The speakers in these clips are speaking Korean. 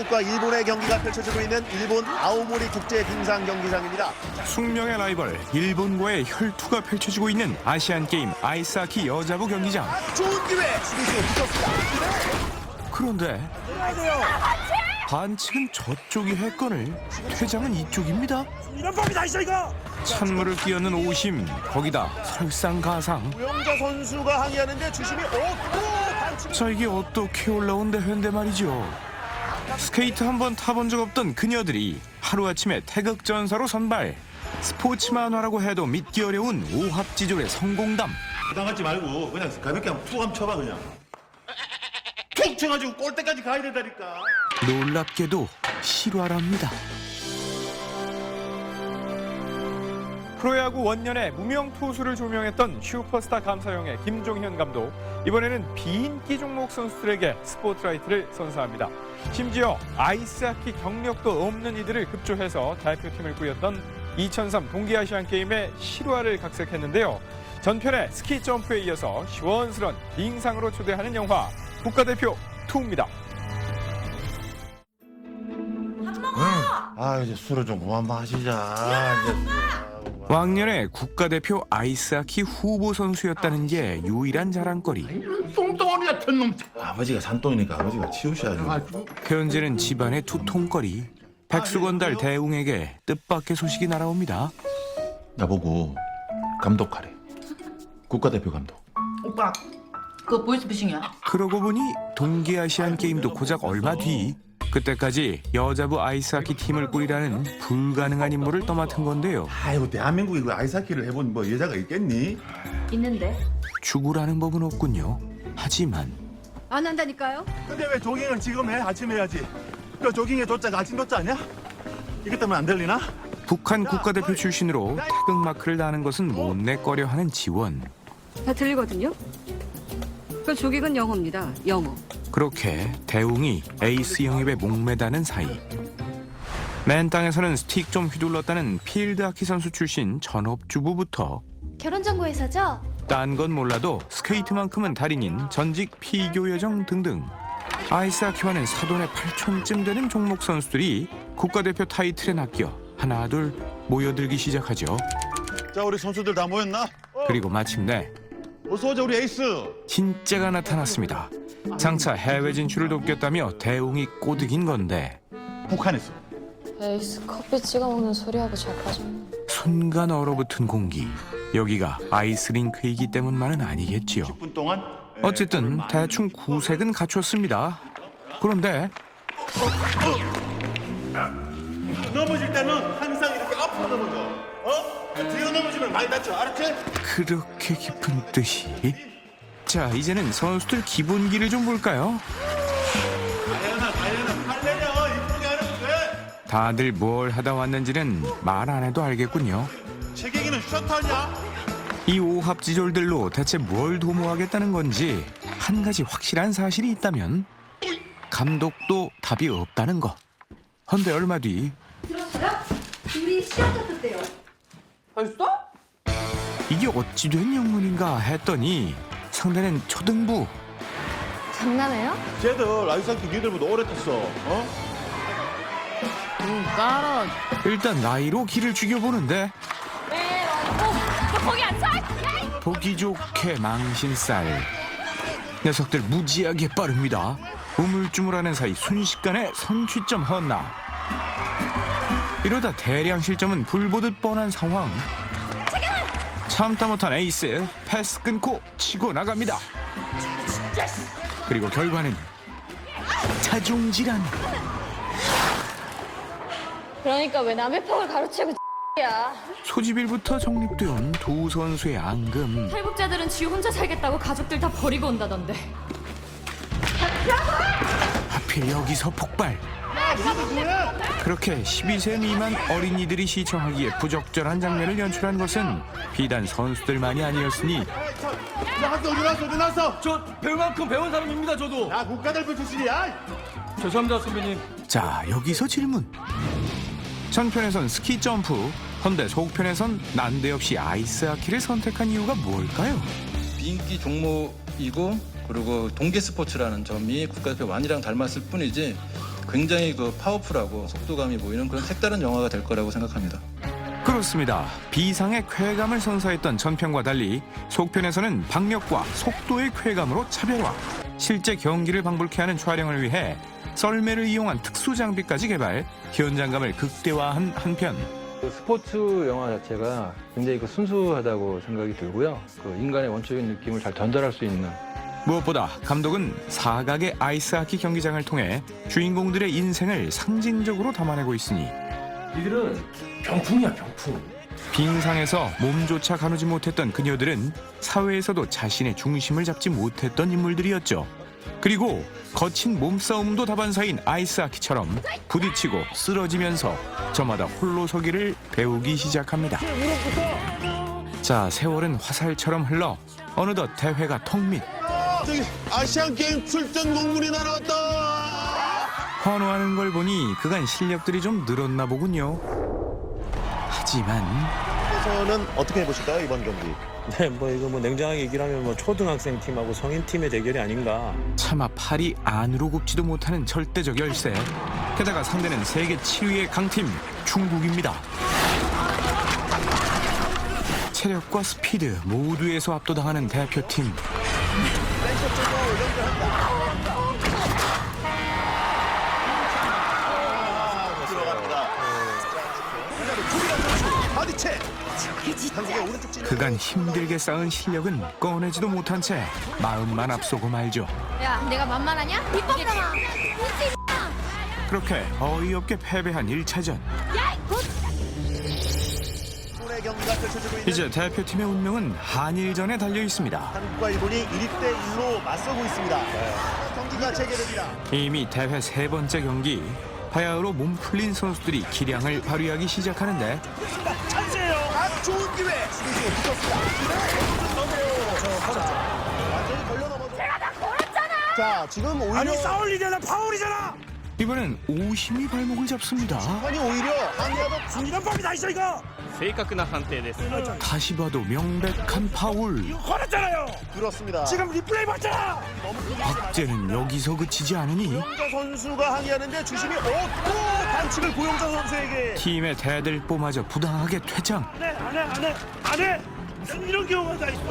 한국과 일본의 경기가 펼쳐지고 있는 일본 아오모리 국제 빙상 경기장입니다. 숙명의 라이벌 일본과의 혈투가 펼쳐지고 있는 아시안 게임 아이스하키 여자부 경기장. 좋은 기회 수비수로 붙었습니다. 그런데 반칙은 저쪽이 했건을 퇴장은 이쪽입니다. 이런 법이 다 있어 이거. 찬물을 끼얹는 오심 거기다 설상가상. 우영자 선수가 항의하는데 주심이 없고 반칙. 자 이게 어떻게 올라온 대회인데 말이죠. 스케이트 한 번 타본 적 없던 그녀들이 하루아침에 태극전사로 선발. 스포츠 만화라고 해도 믿기 어려운 오합지졸의 성공담. 부담 갖지 말고 그냥 가볍게 한번 툭 한번 쳐봐 그냥 툭 쳐가지고 골대까지 가야 된다니까 놀랍게도 실화랍니다. 프로야구 원년에 무명 투수를 조명했던 슈퍼스타 감사형의 김종현 감독 이번에는 비인기 종목 선수들에게 스포트라이트를 선사합니다. 심지어 아이스하키 경력도 없는 이들을 급조해서 대표팀을 꾸렸던 2003 동계아시안 게임의 실화를 각색했는데요. 전편의 스키 점프에 이어서 시원스런 빙상으로 초대하는 영화 국가대표 2입니다. 아 이제 술을 좀 그만 마시자 이제 왕년에 국가대표 아이스하키 후보 선수였다는 게 유일한 자랑거리. 똥덩어리 같은 놈 아버지가 산똥이니까 아버지가 치우셔야죠 현재는 집안의 투통거리. 백수건 달 대웅에게 뜻밖의 소식이 날아옵니다. 나보고 감독하래 국가대표 감독 오빠 그거 보이스피싱이야? 그러고 보니 동계아시안 게임도 고작 얼마 뒤 그때까지 여자부 아이스하키 팀을 꾸리라는 불가능한 임무를 떠맡은 건데요. 아이고 대한민국에 그 아이스하키를 해본 뭐 여자가 있겠니? 있는데 죽으라는 법은 없군요. 하지만 안 한다니까요? 근데 왜 조깅을 지금 해? 아침 해야지 그 조깅의 도자가 아침 도자 아니야? 이것 때문에 안 들리나? 북한 국가대표 출신으로 태극 마크를 다는 것은 못내 꺼려 하는 지원. 다 들리거든요. 그 조직은 영어입니다. 영어. 그렇게 대웅이 에이스 영입에 목매다는 사이 맨 땅에서는 스틱 좀 휘둘렀다는 필드 하키 선수 출신 전업주부부터 결혼 정보 회사죠? 딴 건 몰라도 스케이트만큼은 달인인 전직 피교 여정 등등 아이스 하키와는 사돈의 8촌쯤 되는 종목 선수들이 국가대표 타이틀에 낚여 하나 둘 모여들기 시작하죠. 자 우리 선수들 다 모였나? 그리고 마침내 어서 오자 우리 에이스 진짜가 나타났습니다. 장차 해외 진출을 돕겠다며 대웅이 꼬드긴 건데 북한에서 에이스 커피 찍어 먹는 소리하고 잘 빠졌네. 순간 얼어붙은 공기. 여기가 아이스링크이기 때문만은 아니겠지요. 10분 동안 어쨌든 대충 구색은 갖췄습니다. 그런데 넘어질 때는 항상 이렇게 앞으로 넘어져 어? 뒤로 넘어지면 많이 다쳐 알았지? 그렇게 깊은 뜻이 자 이제는 선수들 기본기를 좀 볼까요? 가연아 가연아 팔 내려 이쁘게 하는 왜? 다들 뭘 하다 왔는지는 말 안 해도 알겠군요. 최경이는 셔터냐? 이 오합지졸들로 대체 뭘 도모하겠다는 건지 한 가지 확실한 사실이 있다면 감독도 답이 없다는 거. 헌데 얼마 뒤 들었어요? 우리 시합 잡혔대요. 벌써? 이게 어찌 된 영문인가 했더니 상대는 초등부. 장난해요? 쟤들 아이스하키 니들보다 오래 탔어. 어? 일단 나이로 길을 죽여보는데. 네, 어, 거기 안 서! 보기 좋게 망신살 녀석들 무지하게 빠릅니다. 우물쭈물하는 사이 순식간에 선취점 헌나. 이러다 대량 실점은 불보듯 뻔한 상황 참다 못한 에이스 패스 끊고 치고 나갑니다 그리고 결과는 자중질환 그러니까 왜 남의 퍽을 가로채고 야 소집일부터 정립된 두 선수의 앙금 탈북자들은 지 혼자 살겠다고 가족들 다 버리고 온다던데. 하필 여기서 폭발. 그렇게 12세 미만 어린이들이 시청하기에 부적절한 장면을 연출한 것은 비단 선수들만이 아니었으니 야 학교 어디 나왔어 어디 나왔어? 저 배울 만큼 배운 사람입니다 저도. 야 국가대표 출신이야 죄송합니다 선배님. 자 여기서 질문. 전편에선 스키 점프, 헌데 속편에선 난데없이 아이스하키를 선택한 이유가 뭘까요? 비인기 종목이고 그리고 동계 스포츠라는 점이 국가대표 완이랑 닮았을 뿐이지 굉장히 그 파워풀하고 속도감이 보이는 그런 색다른 영화가 될 거라고 생각합니다. 그렇습니다. 비상의 쾌감을 선사했던 전편과 달리 속편에서는 박력과 속도의 쾌감으로 차별화. 실제 경기를 방불케 하는 촬영을 위해 썰매를 이용한 특수 장비까지 개발, 현장감을 극대화한 한편 그 스포츠 영화 자체가 굉장히 그 순수하다고 생각이 들고요. 그 인간의 원초적인 느낌을 잘 전달할 수 있는 무엇보다 감독은 사각의 아이스하키 경기장을 통해 주인공들의 인생을 상징적으로 담아내고 있으니 이들은 병풍이야 병풍. 빙상에서 몸조차 가누지 못했던 그녀들은 사회에서도 자신의 중심을 잡지 못했던 인물들이었죠. 그리고 거친 몸싸움도 다반사인 아이스하키처럼 부딪히고 쓰러지면서 저마다 홀로 서기를 배우기 시작합니다. 자, 세월은 화살처럼 흘러 어느덧 대회가 턱밑 저기 아시안 게임 출전 공문이 날아왔다. 환호하는 걸 보니 그간 실력들이 좀 늘었나 보군요. 하지만 그래서는 어떻게 해보실까요 이번 경기? 네, 뭐 이거 뭐 냉정하게 얘기를 하면 뭐 초등학생 팀하고 성인 팀의 대결이 아닌가. 차마 팔이 안으로 굽지도 못하는 절대적 열세. 게다가 상대는 세계 7위의 강팀 중국입니다. 체력과 스피드 모두에서 압도당하는 대표팀. 왼쪽 쪽으로 연결합니다. 들어갑니다. 조기란 선수 바디체. 한국의 오른쪽 진영. 그간 힘들게 쌓은 실력은 꺼내지도 못한 채 마음만 앞서고 말죠. 야, 내가 만만하냐? 비법잖아. 그렇게 어이없게 패배한 1차전. 손의 경기가 펼쳐지고 있는 이제 대표팀의 운명은 한일전에 달려 있습니다. 한국과 일본이 1대 1로 맞서고 있습니다. 경기가 재개됩니다. 이미 대회 세 번째 경기 바야흐로 몸 풀린 선수들이 기량을 발휘하기 시작하는데 아 좋은 기회. 수비수에 붙었습니다. 완전히 걸려 넘어져. 제가 다 걸었잖아. 자 지금 오히려 아니 싸울 일이잖아 파울이잖아. 이번엔 오심이 발목을 잡습니다. 아니 오히려 한야도 중이란 법이다 이거 이거. 다시 봐도 명백한 파울. 이거 걸었잖아요. 그렇습니다. 지금 리플레이 봤잖아. 박제는 여기서 그치지 않으니 고용자 선수가 항의하는데 주심이 없고 반칙을 고용자 선수에게. 팀의 대들보마저 부당하게 퇴장. 안해 안해 안해 안해. 무슨 이런 경우가 다 있어.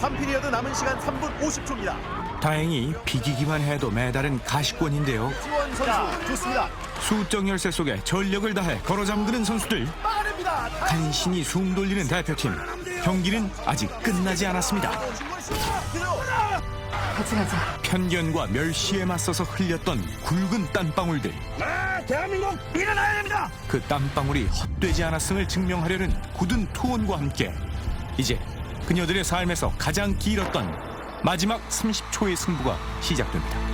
3피리어드 남은 시간 3분 50초입니다. 다행히 비기기만 해도 메달은 가시권인데요. 지원 선수 좋습니다. 수적 열세 속에 전력을 다해 걸어 잠그는 선수들. 빠릅니다. 간신히 숨 돌리는 대표팀. 경기는 아직 끝나지 않았습니다. 같이 가자. 편견과 멸시에 맞서서 흘렸던 굵은 땀방울들. 아 대한민국 일어나야 됩니다. 그 땀방울이 헛되지 않았음을 증명하려는 굳은 투혼과 함께 이제 그녀들의 삶에서 가장 길었던 마지막 30초의 승부가 시작됩니다.